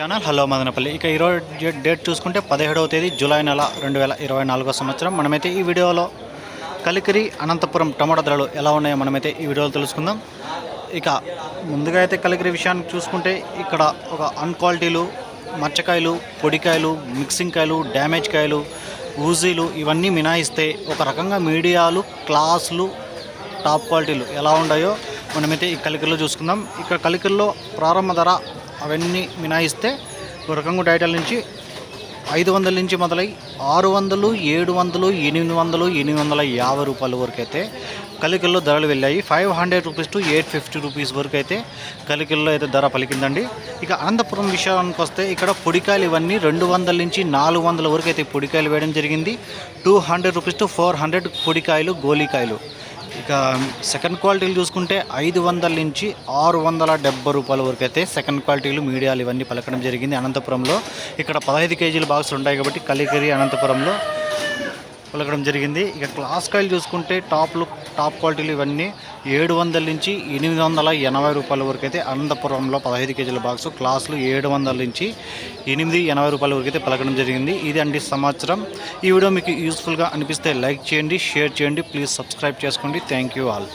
Channel hello Madanapalle. ఇక ఈరోజు date- date చూసుకుంటే పదిహేడవ తేదీ జూలై నెల రెండు వేల ఇరవై నాలుగో సంవత్సరం. మనమైతే ఈ వీడియోలో కలికిరి అనంతపురం టమాటా ధరలు ఎలా ఉన్నాయో మనమైతే ఈ వీడియోలో తెలుసుకుందాం. ఇక ముందుగా అయితే కలికిరి విషయాన్ని చూసుకుంటే ఇక్కడ ఒక అన్క్వాలిటీలు మచ్చకాయలు పొడికాయలు మిక్సింగ్ కాయలు డ్యామేజ్ కాయలు ఊజీలు ఇవన్నీ మినాయిస్తే ఒక రకంగా మీడియాలు క్లాసులు టాప్ క్వాలిటీలు ఎలా ఉన్నాయో మనమైతే ఈ కలికిరిలో చూసుకుందాం. ఇక కలికిరిలో ప్రారంభ ధర అవన్నీ మినాయిస్తే ఒక రకంగా టైటల్ నుంచి ఐదు వందల నుంచి మొదలై ఆరు వందలు ఏడు వందలు ఎనిమిది వందలు ఎనిమిది వందల యాభై రూపాయల వరకు అయితే కలికిల్లో ధరలు వెళ్ళాయి. Five hundred rupees to eight fifty rupees వరకు అయితే కలికిల్లో అయితే ధర పలికిందండి. ఇక అనంతపురం విషయానికి వస్తే ఇక్కడ పొడికాయలు ఇవన్నీ రెండు వందల నుంచి నాలుగు వందల వరకు అయితే పొడికాయలు వేయడం జరిగింది. Two hundred rupees to four hundred పొడికాయలు గోలికాయలు ఇక సెకండ్ క్వాలిటీలు చూసుకుంటే ఐదు వందల నుంచి ఆరు వందల డెబ్బై రూపాయల వరకు అయితే సెకండ్ క్వాలిటీలు మీడియాలు ఇవన్నీ పలకడం జరిగింది. అనంతపురంలో ఇక్కడ పదహైదు కేజీల బాక్సులు ఉంటాయి కాబట్టి కలికరి అనంతపురంలో పలకడం జరిగింది. ఇక క్లాస్ కాయలు చూసుకుంటే టాప్లు టాప్ క్వాలిటీలు ఇవన్నీ ఏడు వందల నుంచి ఎనిమిది వందల ఎనభై రూపాయల వరకు అయితే అనంతపురంలో పదహైదు కేజీల బాక్సు క్లాసులు ఏడు వందల నుంచి ఎనిమిది ఎనభై రూపాయల వరకు అయితే పలకడం జరిగింది. ఇది అండి సంవత్సరం ఈ వీడియో మీకు యూస్ఫుల్గా అనిపిస్తే లైక్ చేయండి షేర్ చేయండి. ప్లీజ్ సబ్స్క్రైబ్ చేసుకోండి. Thank you all.